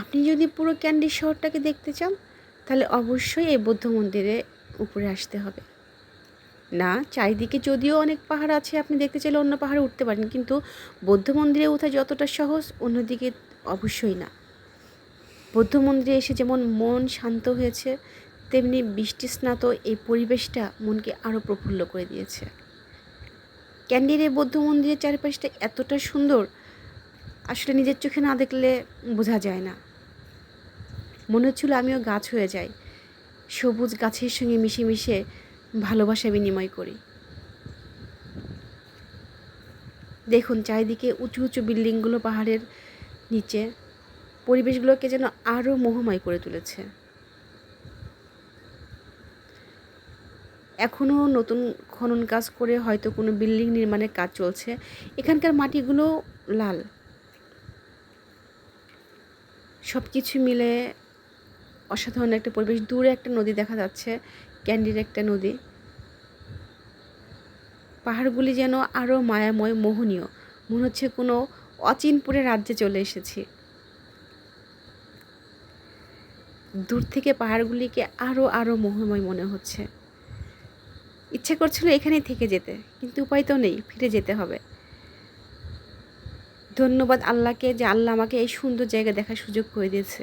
আপনি যদি পুরো ক্যান্ডি শহরটাকে দেখতে চান, তাহলে অবশ্যই এই বৌদ্ধ মন্দিরে উপরে আসতে হবে। না, চারিদিকে যদিও অনেক পাহাড় আছে, আপনি দেখতে চাইলে অন্য পাহাড়ে উঠতে পারেন, কিন্তু বৌদ্ধ মন্দিরে ওঠা যতটা সহজ, অন্যদিকে অবশ্যই না। বৌদ্ধ মন্দিরে এসে যেমন মন শান্ত হয়েছে, তেমনি বৃষ্টি স্নাত এই পরিবেশটা মনকে আরও প্রফুল্ল করে দিয়েছে। ক্যান্ডির এই বৌদ্ধ মন্দিরের চারিপাশটা এতটা সুন্দর আসলে নিজের চোখে না দেখলে বোঝা যায় না। মনে হচ্ছিল আমিও গাছ হয়ে যাই। সবুজ গাছের সঙ্গে মিশে মিশে ভালোবাসা বিনিময় করি। দেখুন, চারিদিকে উঁচু উঁচু বিল্ডিংগুলো, পাহাড়ের নিচে পরিবেশগুলোকে যেন আরও মোহময় করে তুলেছে। এখনও নতুন খনন কাজ করে হয়তো কোনো বিল্ডিং নির্মাণের কাজ চলছে। এখানকার মাটিগুলো লাল। সব কিছু মিলে অসাধারণ একটা পরিবেশ। দূরে একটা নদী দেখা যাচ্ছে, ক্যান্ডির একটা নদী। পাহাড়গুলি যেন আরও মায়াময়, মোহনীয়। মনে হচ্ছে কোনো অচিনপুরে রাজ্যে চলে এসেছি। দূর থেকে পাহাড়গুলিকে আরও আরও মোহময় মনে হচ্ছে। ইচ্ছে করছিল এখানেই থেকে যেতে, কিন্তু উপায় তো নেই, ফিরে যেতে হবে। ধন্যবাদ আল্লাহকে যে আল্লাহ আমাকে এই সুন্দর জায়গা দেখার সুযোগ করে দিয়েছে।